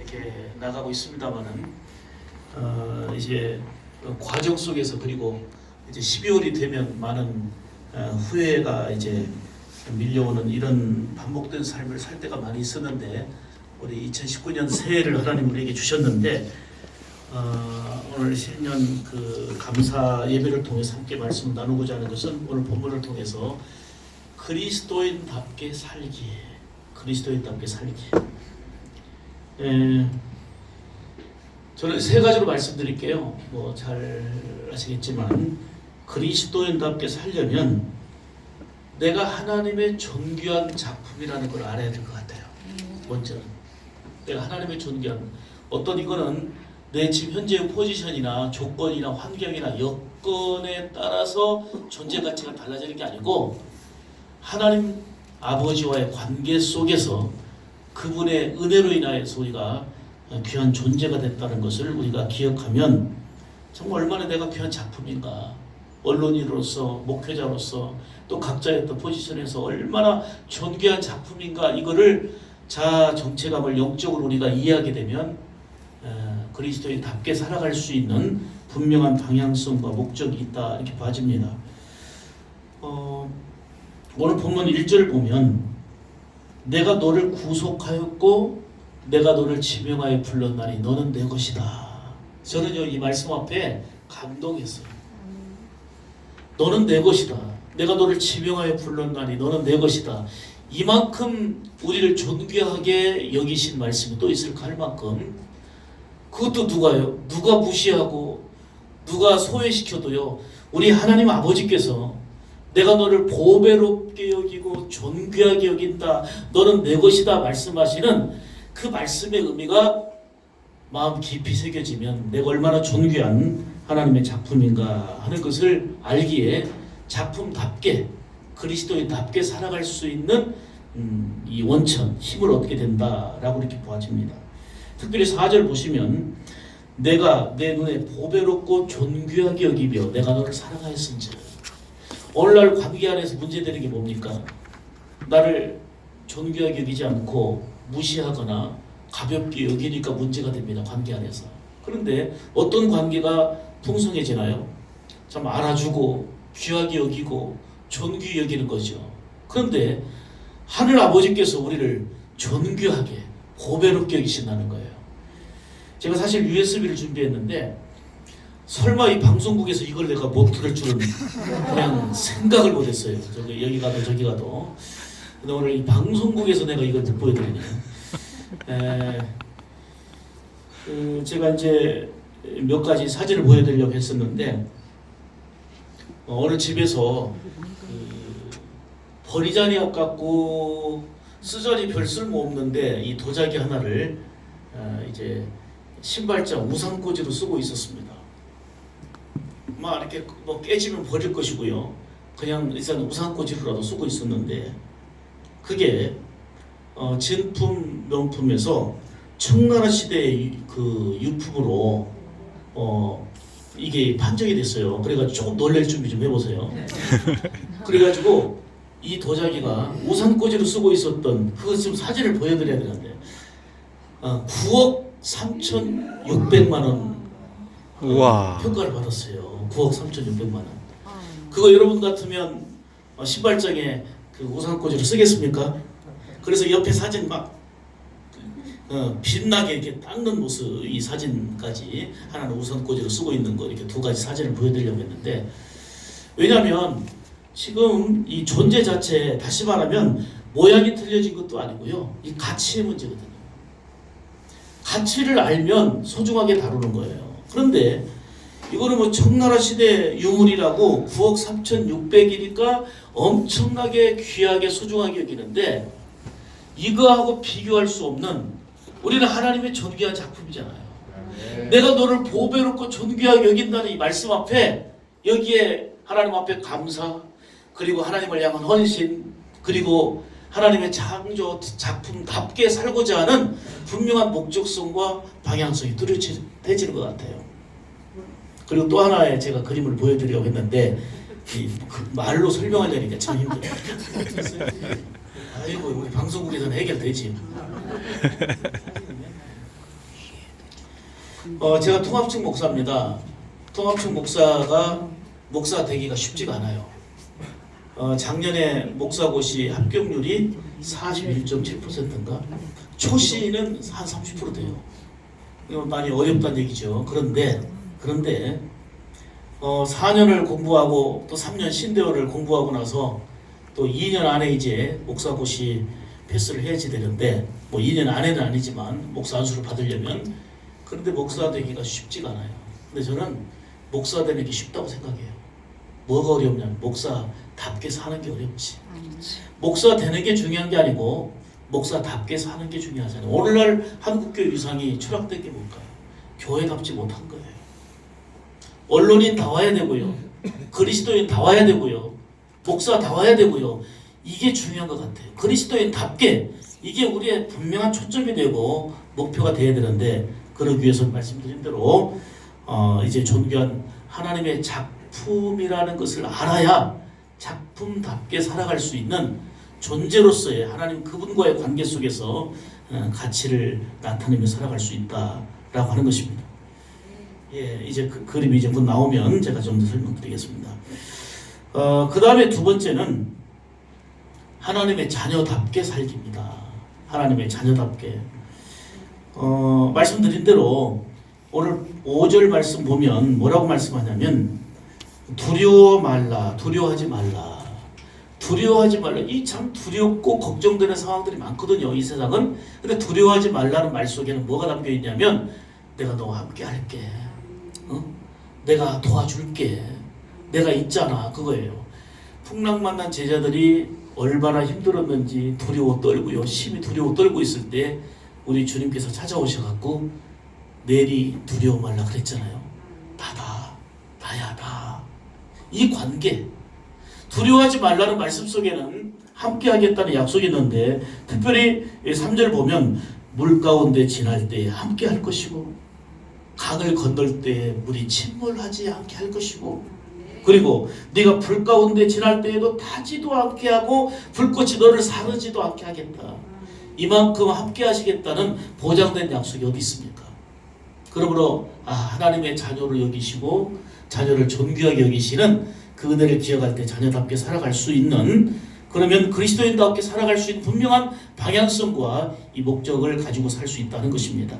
이렇게 나가고 있습니다만은 어, 이제 그 과정 속에서 그리고 이제 12월이 되면 많은 어, 후회가 이제 밀려오는 이런 반복된 삶을 살 때가 많이 있었는데 우리 2019년 새해를 하나님 우리에게 주셨는데 어, 오늘 신년 그 감사 예배를 통해서 함께 말씀을 나누고자 하는 것은 오늘 본문을 통해서 그리스도인답게 살기 그리스도인답게 살기 에, 저는 세 가지로 말씀드릴게요. 뭐 잘 아시겠지만 그리스도인답게 살려면 내가 하나님의 존귀한 작품이라는 걸 알아야 될 것 같아요. 먼저는 내가 하나님의 존귀한 어떤 이거는 내 지금 현재의 포지션이나 조건이나 환경이나 여건에 따라서 존재 가치가 달라지는 게 아니고 하나님 아버지와의 관계 속에서 그분의 은혜로 인하여서 우리가 귀한 존재가 됐다는 것을 우리가 기억하면 정말 얼마나 내가 귀한 작품인가. 언론인으로서 목회자로서 또 각자의 또 포지션에서 얼마나 존귀한 작품인가. 이거를 자아 정체감을 영적으로 우리가 이해하게 되면 에, 그리스도인답게 살아갈 수 있는 분명한 방향성과 목적이 있다. 이렇게 봐집니다. 어, 오늘 본문 1절 보면 내가 너를 구속하였고 내가 너를 지명하여 불렀나니 너는 내 것이다. 저는요 이 말씀 앞에 감동했어요. 너는 내 것이다. 내가 너를 지명하여 불렀나니 너는 내 것이다. 이만큼 우리를 존귀하게 여기신 말씀이 또 있을까 할 만큼 그것도 누가요? 누가 무시하고 누가 소외시켜도요. 우리 하나님 아버지께서 내가 너를 보배롭게 여기고 존귀하게 여긴다. 너는 내 것이다 말씀하시는 그 말씀의 의미가 마음 깊이 새겨지면 내가 얼마나 존귀한 하나님의 작품인가 하는 것을 알기에 작품답게 그리스도인답게 살아갈 수 있는 음, 이 원천 힘을 얻게 된다라고 이렇게 보아집니다. 특별히 4절 보시면 내가 내 눈에 보배롭고 존귀하게 여기며 내가 너를 사랑하였은즉 오늘날 관계 안에서 문제되는 게 뭡니까? 나를 존귀하게 여기지 않고 무시하거나 가볍게 여기니까 문제가 됩니다. 관계 안에서. 그런데 어떤 관계가 풍성해지나요? 참 알아주고 귀하게 여기고 존귀 여기는 거죠. 그런데 하늘 아버지께서 우리를 존귀하게 보배롭게 여기신다는 거예요. 제가 사실 USB를 준비했는데 설마 이 방송국에서 이걸 내가 못 들을 줄은 그냥 생각을 못했어요. 저기 여기 가도 저기 가도. 근데 오늘 이 방송국에서 내가 이걸 못 보여드리네요. 에, 그 제가 이제 몇 가지 사진을 보여드리려고 했었는데 어, 어느 집에서 그 버리자니 아깝고 쓰자니 별 쓸모 없는데 이 도자기 하나를 어, 이제 신발장 우산꽂이로 쓰고 있었습니다. 막 이렇게 뭐 깨지면 버릴 것이고요. 그냥 일단 우산꽂이로라도 쓰고 있었는데 그게 어, 진품 명품에서 청나라 시대의 그 유품으로 어, 이게 판정이 됐어요. 그래가지고 조금 놀랄 준비 좀 해보세요. 그래가지고 이 도자기가 우산꽂이로 쓰고 있었던 그 지금 사진을 보여드려야 되는데 어, 9억 3,600만 원 어, 우와. 평가를 받았어요. 9억 3,600만 원. 그거 여러분 같으면 어, 신발장에 그 우산꽂이로 쓰겠습니까? 그래서 옆에 사진 막 어, 빛나게 이렇게 닦는 모습 이 사진까지 하나는 우산꽂이로 쓰고 있는 거 이렇게 두 가지 사진을 보여드리려고 했는데 왜냐하면 지금 이 존재 자체 다시 말하면 모양이 틀려진 것도 아니고요 이 가치의 문제거든요. 가치를 알면 소중하게 다루는 거예요. 그런데 이거는 뭐 청나라 시대 유물이라고 9억 3,600이니까 엄청나게 귀하게 소중하게 여기는데 이거하고 비교할 수 없는 우리는 하나님의 존귀한 작품이잖아요. 내가 너를 보배롭고 존귀하게 여긴다는 이 말씀 앞에 여기에 하나님 앞에 감사 그리고 하나님을 향한 헌신 그리고 하나님의 창조 작품답게 살고자 하는 분명한 목적성과 방향성이 뚜렷해지는 것 같아요. 그리고 또 하나의 제가 그림을 보여드리려고 했는데 이 그 말로 설명하려니까 참 힘들어요. 아이고 우리 방송국에서는 해결되지. 어, 제가 통합측 목사입니다. 통합측 목사가 목사 되기가 쉽지가 않아요. 어, 작년에 목사고시 합격률이 41.7%인가? 초시는 한 30% 돼요. 이거 많이 어렵다는 얘기죠. 그런데 그런데 어, 4년을 공부하고 또 3년 신대원을 공부하고 나서 또 2년 안에 이제 목사고시 패스를 해야지 되는데 뭐 2년 안에는 아니지만 목사 안수를 받으려면 그런데 목사 되기가 쉽지가 않아요. 근데 저는 목사 되는 게 쉽다고 생각해요. 뭐가 어렵냐면 목사답게 사는 게 어렵지. 목사 되는 게 중요한 게 아니고 목사답게 사는 게 중요하잖아요. 오늘날 한국교 유상이 추락된 게 뭘까요? 교회답지 못한 거예요. 언론인 다 와야 되고요. 그리스도인 다 와야 되고요. 목사 다 와야 되고요. 이게 중요한 것 같아요. 그리스도인답게 이게 우리의 분명한 초점이 되고 목표가 돼야 되는데 그러기 위해서 말씀드린 대로 어, 이제 존귀한 하나님의 작 품이라는 것을 알아야 작품답게 살아갈 수 있는 존재로서의 하나님 그분과의 관계 속에서 어, 가치를 나타내며 살아갈 수 있다라고 하는 것입니다. 예, 이제 그 그림이 이제 곧 나오면 제가 좀 더 설명드리겠습니다. 어, 그 다음에 두 번째는 하나님의 자녀답게 살기입니다. 하나님의 자녀답게. 어, 말씀드린 대로 오늘 5절 말씀 보면 뭐라고 말씀하냐면 두려워 말라, 두려워하지 말라. 두려워하지 말라. 이 참 두렵고 걱정되는 상황들이 많거든요. 이 세상은. 근데 두려워하지 말라는 말 속에는 뭐가 담겨 있냐면 내가 너와 함께 할게. 어? 내가 도와줄게. 내가 있잖아. 그거예요. 풍랑 만난 제자들이 얼마나 힘들었는지 두려워 떨고요. 심히 두려워 떨고 있을 때 우리 주님께서 찾아오셔갖고 내리 두려워 말라 그랬잖아요. 나다. 나야 나. 이 관계. 두려워하지 말라는 말씀 속에는 함께 하겠다는 약속이 있는데 특별히 3절 보면 물 가운데 지날 때 함께 할 것이고 강을 건널 때 물이 침몰하지 않게 할 것이고 그리고 네가 불 가운데 지날 때에도 타지도 않게 하고 불꽃이 너를 사르지도 않게 하겠다. 이만큼 함께 하시겠다는 보장된 약속이 어디 있습니까? 그러므로 아, 하나님의 자녀를 여기시고 자녀를 존귀하게 여기시는 그 은혜를 기억할 때 자녀답게 살아갈 수 있는 그러면 그리스도인답게 살아갈 수 있는 분명한 방향성과 이 목적을 가지고 살 수 있다는 것입니다.